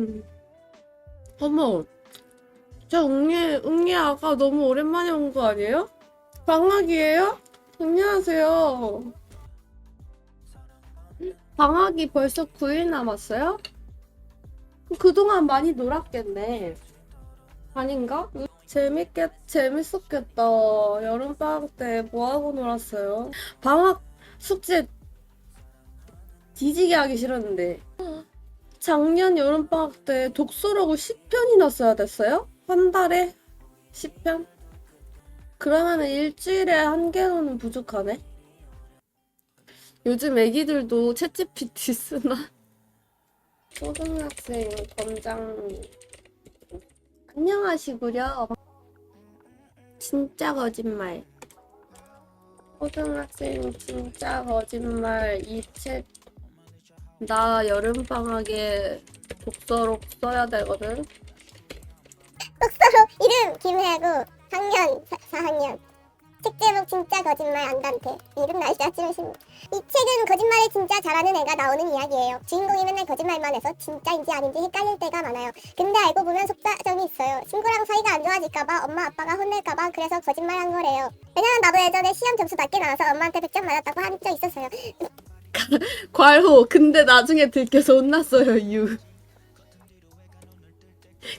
음. 어머. 저 웅이, 웅이 아가 너무 오랜만에 온 거 아니에요? 방학이에요? 안녕하세요. 방학이 벌써 9일 남았어요? 그동안 많이 놀았겠네. 아닌가? 재밌겠, 재밌었겠다. 여름방학 때 뭐하고 놀았어요? 방학 숙제 뒤지게 하기 싫었는데. 작년 여름방학 때 독서록을 10편이나 써야 됐어요? 한 달에 10편? 그러면 일주일에 한 개는 부족하네? 요즘 애기들도 챗GPT 쓰나? 초등학생 권장 안녕하시구려 진짜 거짓말 초등학생 진짜 거짓말 이책 나 여름방학에 독서록 써야 되거든. 독서록 이름 김혜고 학년 4 학년. 책 제목 진짜 거짓말 안단테 이름 날씨 아침에 신문 이 책은 거짓말을 진짜 잘하는 애가 나오는 이야기예요. 주인공이 맨날 거짓말만 해서 진짜인지 아닌지 헷갈릴 때가 많아요. 근데 알고 보면 속사정이 있어요. 친구랑 사이가 안 좋아질까봐 엄마 아빠가 혼낼까봐 그래서 거짓말한 거래요. 왜냐면 나도 예전에 시험 점수 낮게 나와서 엄마한테 100점 맞았다고 한 적 있었어요 괄호 근데 나중에 들켜서 혼났어요 유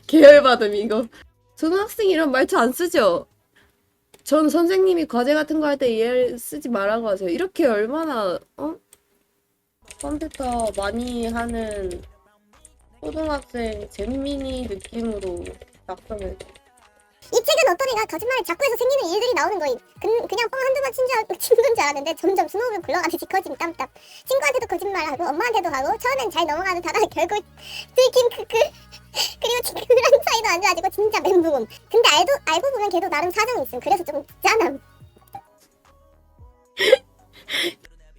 계열받음 이거 초등학생 이런 말투 안 쓰죠? 전 선생님이 과제 같은 거 할 때얘 쓰지 말라고 하세요 이렇게 얼마나 어? 컴퓨터 많이 하는 초등학생 잼민이 느낌으로 작성을 이 책은 어떤 애가 거짓말을 자꾸 해서 생기는 일들이 나오는 거임. 그, 그냥 뻥 한두 번 친 줄, 친건 줄 알았는데 점점 스노우를 굴러가듯이 커짐 땀땀. 친구한테도 거짓말하고 엄마한테도 하고 처음엔 잘 넘어가다가 결국 들킨 크크. 그리고 친구랑 사이도 안 좋아지고 진짜 멘붕음. 근데 알도, 알고 보면 걔도 나름 사정이 있음. 그래서 좀 짠함.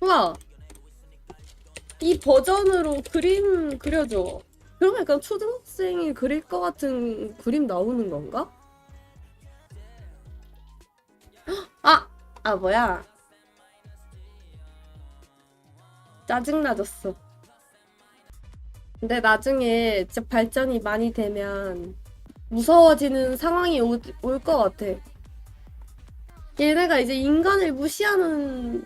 우와 이 버전으로 그림 그려줘 그러면 약간 초등학생이 그릴 것 같은 그림 나오는 건가? 아! 아 뭐야 짜증나졌어 근데 나중에 진짜 발전이 많이 되면 무서워지는 상황이 올 것 같아 얘네가 이제 인간을 무시하는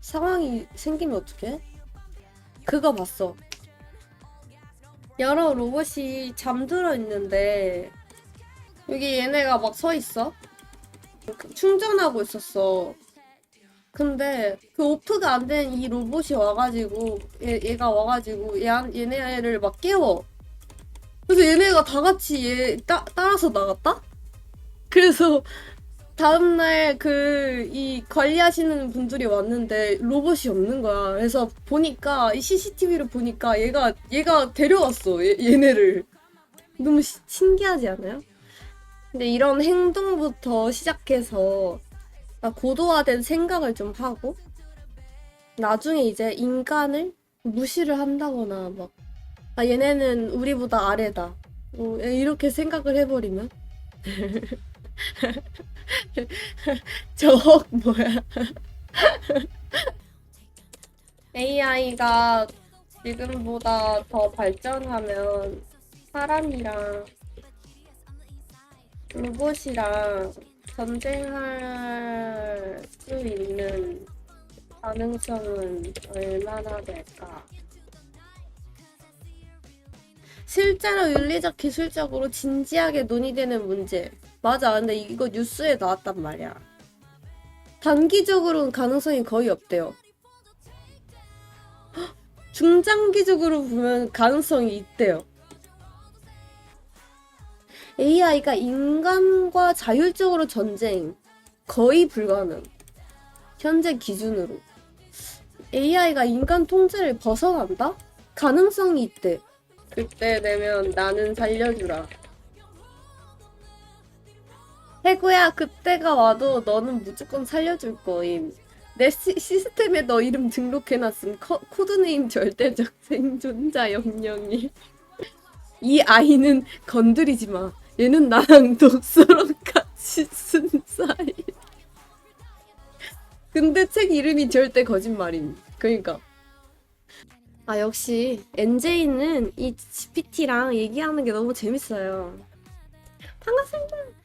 상황이 생기면 어떡해? 그거 봤어. 여러 로봇이 잠들어 있는데 여기 얘네가 막 서 있어. 그 충전하고 있었어. 근데 그 오프가 안 된 이 로봇이 와가지고 얘, 얘가 와가지고 얘, 얘네를 막 깨워. 그래서 얘네가 다 같이 얘 따, 따라서 나갔다? 그래서 다음날 그 이 관리하시는 분들이 왔는데 로봇이 없는 거야. 그래서 보니까 이 CCTV를 보니까 얘가 얘가 데려왔어. 얘, 얘네를 너무 시- 신기하지 않아요? 근데 이런 행동부터 시작해서 아, 고도화된 생각을 좀 하고 나중에 이제 인간을 무시를 한다거나 막 아, 얘네는 우리보다 아래다. 뭐 이렇게 생각을 해버리면 저 뭐야? AI가 지금보다 더 발전하면 사람이랑 로봇이랑 전쟁할 수 있는 가능성은 얼마나 될까? 실제로 윤리적 기술적으로 진지하게 논의되는 문제. 맞아. 근데 이거 뉴스에 나왔단 말이야. 단기적으로는 가능성이 거의 없대요. 헉, 중장기적으로 보면 가능성이 있대요. AI가 인간과 자율적으로 전쟁 거의 불가능. 현재 기준으로. AI가 인간 통제를 벗어난다? 가능성이 있대. 그때 되면 나는 살려주라. 해구야, 그때가 와도 너는 무조건 살려줄 거임. 내 시, 시스템에 너 이름 등록해놨음. 커, 코드네임 절대적 생존자 영영이. 이 아이는 건드리지 마. 얘는 나랑 독서랑 같이 쓴 사이. 근데 책 이름이 절대 거짓말임. 그러니까 아, 역시 NJ는 이 GPT랑 얘기하는 게 너무 재밌어요. 반갑습니다.